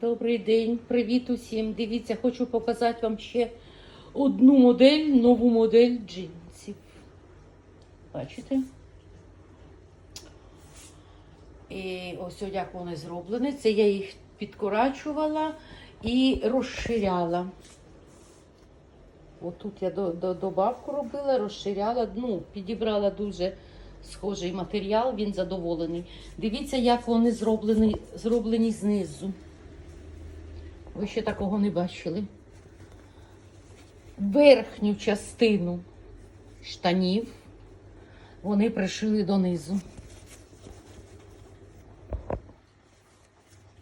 Добрий день, привіт усім. Дивіться, хочу показати вам ще одну модель, нову модель джинсів. Бачите? І ось як вони зроблені. Це я їх підкорачувала і розширяла. Отут я до, до, добавку робила, розширяла, ну, підібрала дуже схожий матеріал, він задоволений. Дивіться, як вони зроблені, зроблені знизу. Ви ще такого не бачили. Верхню частину штанів вони пришили донизу.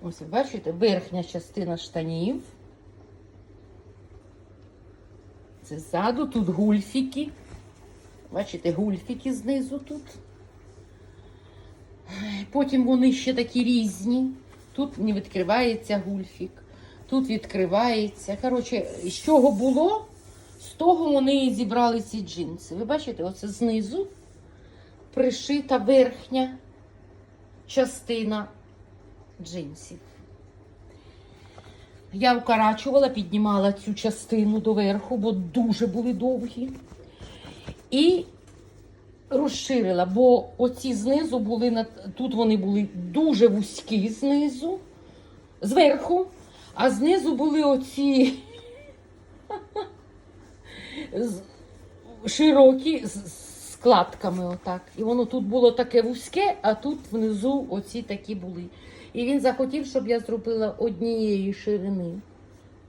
Ось, бачите, верхня частина штанів. Це ззаду, тут гульфіки. Бачите, гульфіки знизу тут. Потім вони ще такі різні. Тут не відкривається гульфік, тут відкривається. Коротше, з чого було, з того вони і зібрали ці джинси. Ви бачите, оце знизу пришита верхня частина джинсів. Я вкорачувала, піднімала цю частину доверху, бо дуже були довгі. І розширила, бо оці знизу були тут вони були дуже вузькі знизу, зверху, а знизу були оці широкі з складками. Отак. І воно тут було таке вузьке, а тут внизу оці такі були. І він захотів, щоб я зробила однієї ширини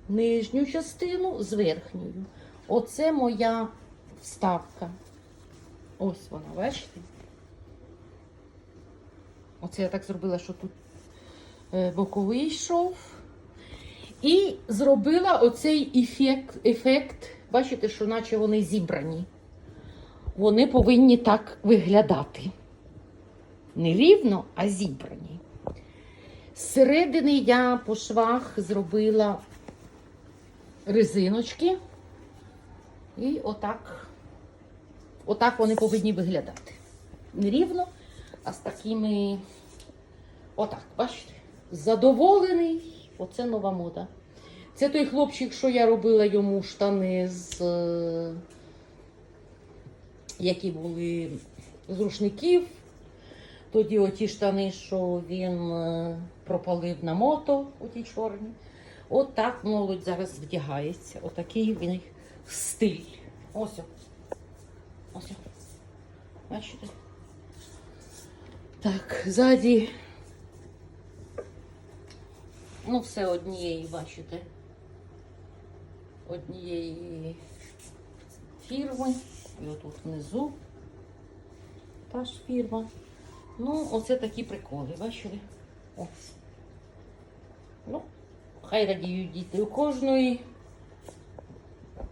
нижню частину з верхньою. Оце моя вставка. Ось вона, бачите? Оце я так зробила, що тут е, боковий йшов. І зробила оцей ефект, ефект, бачите, що наче вони зібрані. Вони повинні так виглядати. Не рівно, а зібрані. Зсередини я по швах зробила резиночки. І отак, отак вони повинні виглядати. Не рівно, а з такими. Отак, бачите? Задоволений. Оце нова мода. Це той хлопчик, що я робила йому штани з. е, які були з рушників. Тоді оті штани, що він е, пропалив на мото, оті чорні. От так молодь зараз вдягається. Отакий він їх стиль. Ось. Ось. Бачите? Так, ззаді. Ну, все однієї, бачите. Однієї фірми. І отут внизу та ж фірма. Ну, оце такі приколи, бачили? О. Ну, хай радіють діти. У кожної.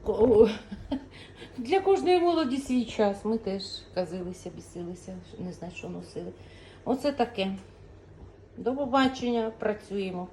Для кожної молоді свій час. Ми теж казилися, бісилися, не знаю, що носили. Оце таке. До побачення, працюємо.